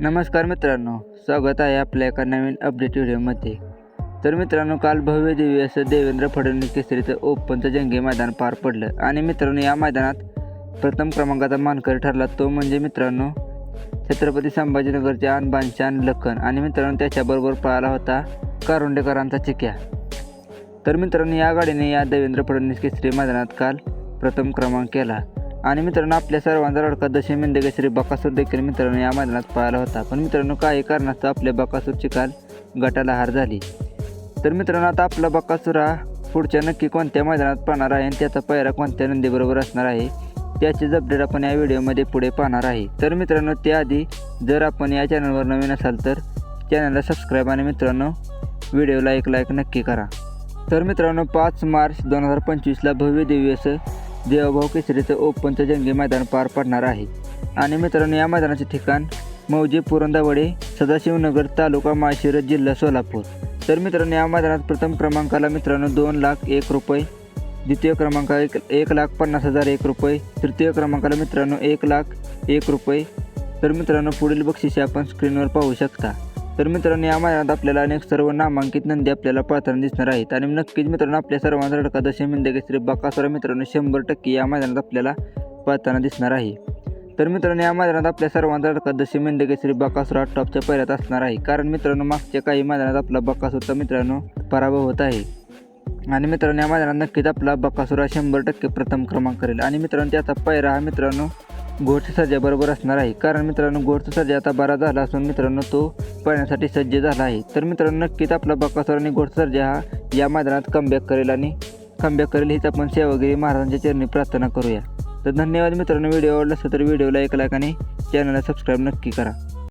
नमस्कार मित्रांनो स्वागत आहे आपल्या एका नवीन अपडेट व्हिडिओमध्ये. तर मित्रांनो काल भव्य दिव्य असं देवेंद्र फडणवीस केसरीचं ओपनचं जंगी मैदान पार पडलं. आणि मित्रांनो या मैदानात प्रथम क्रमांकाचा मानकरी ठरला तो म्हणजे मित्रांनो छत्रपती संभाजीनगरचे आन लखन. आणि मित्रांनो त्याच्याबरोबर पळाला होता कारुंडेकरांचा चिक्या. तर मित्रांनो या गाडीने या देवेंद्र फडणवीस केसरी मैदानात काल प्रथम क्रमांक केला. आणि मित्रांनो आपल्या सर्वांचा लडका दशमी म्हणजे मिंदे केसरी बकासूर देखील मित्रांनो या मैदानात पळाला होता. पण मित्रांनो काही कारणास्तव आपल्या बकासूरची काल गटाला हार झाली. तर मित्रांनो आता आपला बकासूर हा पुढच्या नक्की कोणत्या मैदानात पाहणार आहे आणि त्याचा पैरा कोणत्या नंदीबरोबर असणार आहे त्याचीच अपडेट आपण या व्हिडिओमध्ये पुढे पाहणार आहे. तर मित्रांनो त्याआधी जर आपण या चॅनलवर नवीन असाल तर चॅनलला सबस्क्राईब आणि मित्रांनो व्हिडिओला एक लाईक नक्की करा. तर मित्रांनो पाच मार्च दोन हजार पंचवीसला भव्य दिव्य असं देवभाऊ केसरीचं ओपनचं जंगी मैदान पार पडणार आहे. आणि मित्रांनो या मैदानाचे ठिकाण मौजे पुरंदावडे सदाशिवनगर तालुका माळशिरस जिल्हा सोलापूर. तर मित्रांनो या मैदानात प्रथम क्रमांकाला मित्रांनो दोन लाख एक रुपये द्वितीय क्रमांक एक एक लाख पन्नास हजार एक रुपये तृतीय क्रमांकाला मित्रांनो एक लाख एक रुपये. तर मित्रांनो पुढील बक्षिसे आपण स्क्रीनवर पाहू शकता. तर मित्रांनो या मैदानात आपल्याला अनेक सर्व नामांकित नंदी आपल्याला पाहताना दिसणार आहेत. आणि नक्कीच मित्रांनो आपल्या सर्वांचा लडका दशमी मिंदकेसरी बकासुरा मित्रांनो शंभर टक्के या मैदानात आपल्याला पाहताना दिसणार आहे. तर मित्रांनो या मैदानात आपल्या सर्वांचा लडका दशमी मिंदकेसरी बकासुरा टॉपच्या पहिल्यात असणार आहे. कारण मित्रांनो मागच्या काही मैदानात आपला बकासूरचा मित्रांनो पराभव होत आहे. आणि मित्रांनो या मैदानात नक्कीच आपला बकासुरा शंभर टक्के प्रथम क्रमांक करेल. आणि मित्रांनो त्याचा पैरा हा मित्रांनो घोटच्या सर्जाबरोबर असणार आहे. कारण मित्रांनो घोटचा सज्जा आता बरा झाला असून मित्रांनो तो पळण्यासाठी सज्ज झाला आहे. तर मित्रांनो नक्कीच आपला बकासूर आणि घोटचा सज्जा हा या मैदानात कमबॅक करेल आणि कमबॅक करेल हीच आपण सेवागिरी महाराजांच्या चरणी प्रार्थना करूया. तर धन्यवाद मित्रांनो व्हिडिओ आवडला असेल तर व्हिडिओला एक लाईक आणि चॅनलला सबस्क्राईब नक्की करा.